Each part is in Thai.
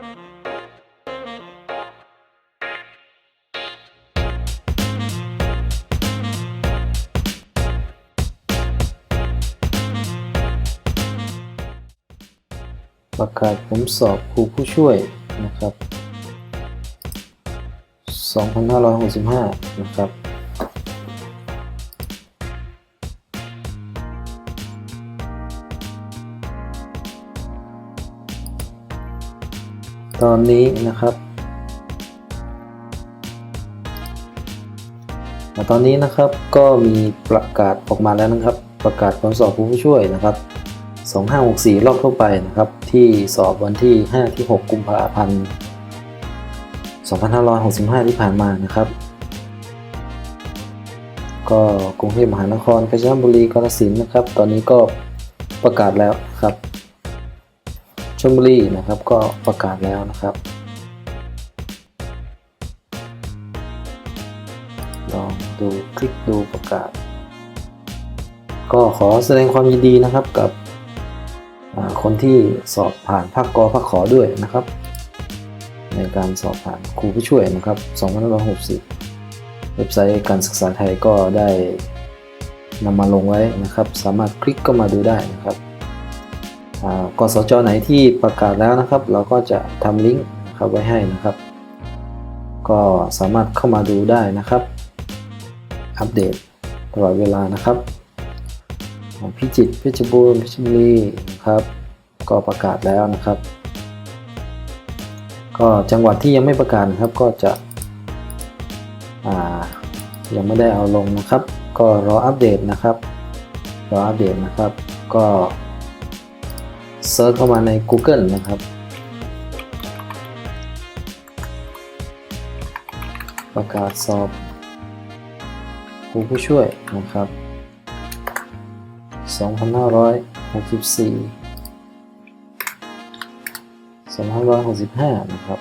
ประกาศผลสอบครูผู้ช่วยนะครับ 2565 นะครับ ตอนนี้นะครับตอนนี้นะครับก็มีประกาศออกมาแล้วนะครับ ประกาศผลสอบผู้ช่วยนะครับ 2564 รอบทั่วไปนะครับ ที่สอบวันที่ 5 ที่ 6 กุมภาพันธ์ 2565 ที่ผ่านมานะครับ ก็กรุงเทพมหานครกาญจนบุรีกาฬสินธุ์นะครับ ตอนนี้ก็ประกาศแล้วครับ ชลบุรีนะครับก็ประกาศแล้วนะครับลองดูคลิกดูประกาศ ก็ขอแสดงความยินดีนะครับกับคนที่สอบผ่านภาคกอภาคขอด้วยนะครับ ในการสอบผ่านครูผู้ช่วยนะครับ2560 เว็บไซต์การศึกษาไทยก็ได้นำมาลงไว้นะครับ สามารถคลิกเข้ามาดูได้นะครับ กสจไหนที่ประกาศแล้วนะครับ เราก็จะทำลิงก์ครับไว้ให้นะครับ ก็สามารถเข้ามาดูได้นะครับ อัปเดตตลอดเวลานะครับ ของพิจิตรเพชรบูรณ์เพชรบุรีนะครับ ก็ประกาศแล้วนะครับ ก็จังหวัดที่ยังไม่ประกาศครับก็จะยังไม่ได้เอาลงนะครับ ก็รออัปเดตนะครับ รออัปเดตนะครับ ก็ เซิร์ชเข้ามาใน Google นะครับ ประกาศสอบครูผู้ช่วยนะครับ 2564 2565 นะครับ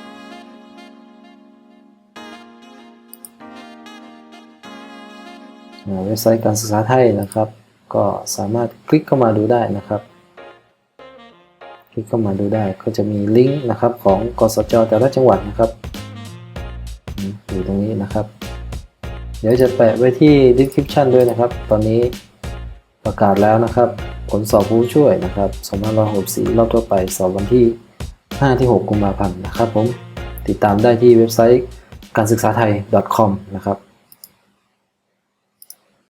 อ่าเว็บไซต์การศึกษาไทยนะครับ ก็สามารถคลิกเข้ามาดูได้นะครับ ลิกเข้ามาดูได้ก็จะมีลิงก์นะครับของกสจแต่ละจังหวัดนะครับอยู่ตรงนี้นะครับ เดี๋ยวจะแปะไว้ที่ description ด้วยนะครับ ตอนนี้ประกาศแล้วนะครับผลสอบผู้ช่วยนะครับ2564รอบทั่วไปสอบวันที่ 5 ที่ 6 กุมภาพันธ์นะครับผมติดตามได้ที่เว็บไซต์การศึกษาไทย .com นะครับ